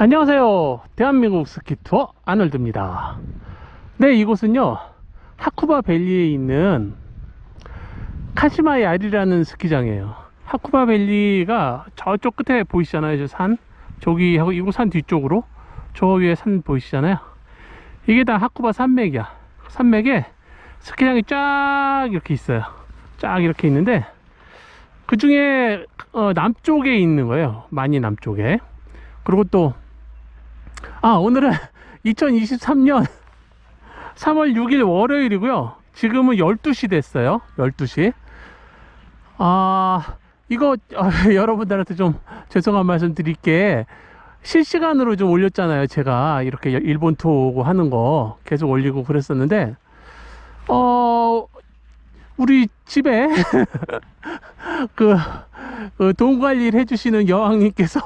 안녕하세요. 대한민국 스키 투어 아놀드입니다. 네, 이곳은요. 하쿠바 밸리에 있는 카시마 야리라는 스키장이에요. 하쿠바 밸리가 저쪽 끝에 보이시잖아요. 저 산. 저기 하고 이곳 산 뒤쪽으로 저 위에 산 보이시잖아요. 이게 다 하쿠바 산맥이야. 산맥에 스키장이 쫙 이렇게 있어요. 쫙 이렇게 있는데 그 중에 어, 남쪽에 있는 거예요. 많이 남쪽에. 그리고 또 아, 오늘은 2023년 3월 6일 월요일이고요. 지금은 12시 됐어요. 12시. 아, 이거 아, 여러분들한테 좀 죄송한 말씀 드릴게. 실시간으로 좀 올렸잖아요. 제가 이렇게 일본 투어 하는 거 계속 올리고 그랬었는데, 어, 우리 집에 그, 그 동관리를 해주시는 여왕님께서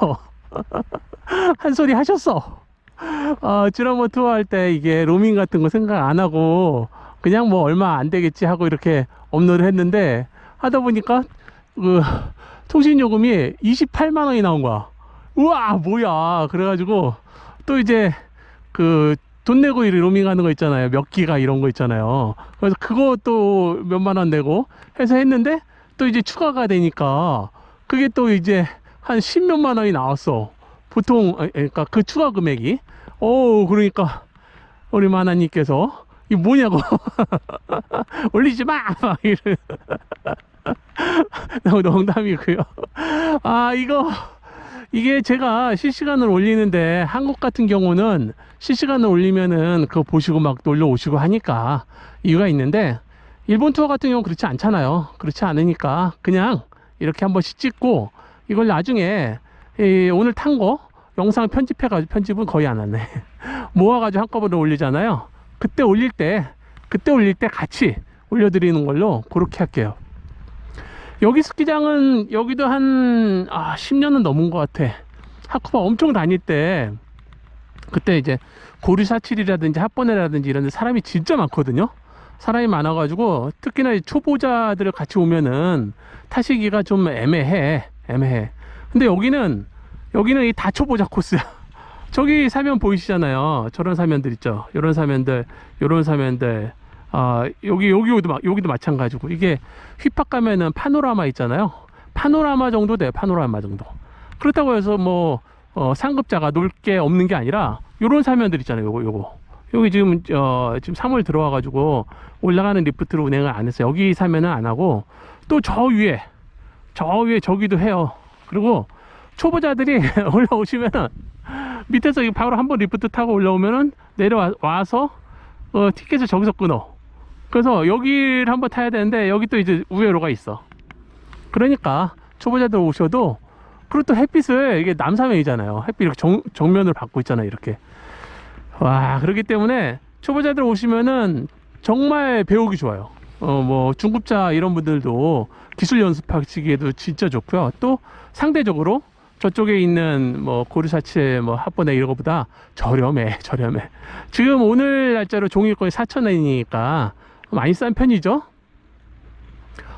한 소리 하셨어. 어, 지난번 투어할 때 이게 로밍 같은 거 생각 안 하고 그냥 뭐 얼마 안 되겠지 하고 이렇게 업로드 했는데 하다 보니까 그 통신 요금이 28만 원이 나온 거야. 우와 뭐야. 그래가지고 또 이제 그 돈 내고 이 로밍 하는 거 있잖아요. 몇 기가 이런 거 있잖아요. 그래서 그거 또 몇만 원 내고 해서 했는데 또 이제 추가가 되니까 그게 또 이제 한 10몇만 원이 나왔어. 보통 아, 그러니까 그 추가 금액이 오 그러니까 우리 마나님께서 이 뭐냐고 올리지 마! 막 이래. 너무 농담이고요. 아 이거 이게 제가 실시간으로 올리는데 한국 같은 경우는 실시간으로 올리면은 그거 보시고 막 놀러 오시고 하니까 이유가 있는데 일본 투어 같은 경우는 그렇지 않잖아요. 그렇지 않으니까 그냥 이렇게 한 번씩 찍고 이걸 나중에 이 오늘 탄 거 영상 편집해가지고 편집은 거의 안 하네. 모아가지고 한꺼번에 올리잖아요. 그때 올릴 때 그때 올릴 때 같이 올려드리는 걸로 그렇게 할게요. 여기 스키장은 여기도 한 아, 10년은 넘은 것 같아. 하쿠바 엄청 다닐 때 그때 이제 고류사칠이라든지 핫번에라든지 이런 데 사람이 진짜 많거든요. 사람이 많아가지고 특히나 이 초보자들 같이 오면은 타시기가 좀 애매해, 애매해. 근데 여기는 여기는 이 다 초보자 코스야. 저기 사면 보이시잖아요. 저런 사면들 있죠. 요런 사면들, 요런 사면들. 아, 여기, 여기도, 마- 여기도 마찬가지고. 이게 휘팍 가면은 파노라마 있잖아요. 파노라마 정도 돼요. 파노라마 정도. 그렇다고 해서 뭐, 어, 상급자가 놀 게 없는 게 아니라, 요런 사면들 있잖아요. 요거, 요거. 여기 지금, 어, 지금 3월 들어와 가지고 올라가는 리프트를 운행을 안 했어요. 여기 사면은 안 하고, 또 저 위에, 저 위에 저기도 해요. 그리고 초보자들이 올라오시면은 밑에서 바로 한 번 리프트 타고 올라오면은 내려와서 어, 티켓을 저기서 끊어. 그래서 여기를 한번 타야 되는데 여기 또 이제 우회로가 있어. 그러니까 초보자들 오셔도 그리고 또 햇빛을 이게 남사면이잖아요. 햇빛 이렇게 정, 정면을 받고 있잖아요. 이렇게. 와 그렇기 때문에 초보자들 오시면은 정말 배우기 좋아요. 어 뭐 중급자 이런 분들도 기술 연습하시기에도 진짜 좋고요. 또 상대적으로 저쪽에 있는 뭐 고르사치 뭐 합본에 이런 것보다 저렴해 저렴해. 지금 오늘 날짜로 종이권이 4,000원이니까 많이 싼 편이죠.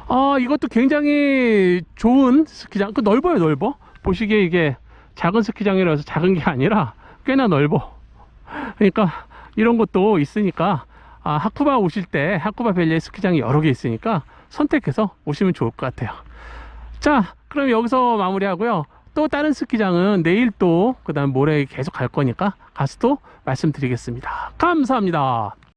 아 이것도 굉장히 좋은 스키장. 그 넓어요 넓어. 보시기에 이게 작은 스키장이라서 작은 게 아니라 꽤나 넓어. 그러니까 이런 것도 있으니까 아, 하쿠바 오실 때 하쿠바 밸리에 스키장이 여러 개 있으니까 선택해서 오시면 좋을 것 같아요. 자, 그럼 여기서 마무리하고요. 또 다른 스키장은 내일 또 그 다음 모레 계속 갈 거니까 가서 또 말씀드리겠습니다. 감사합니다.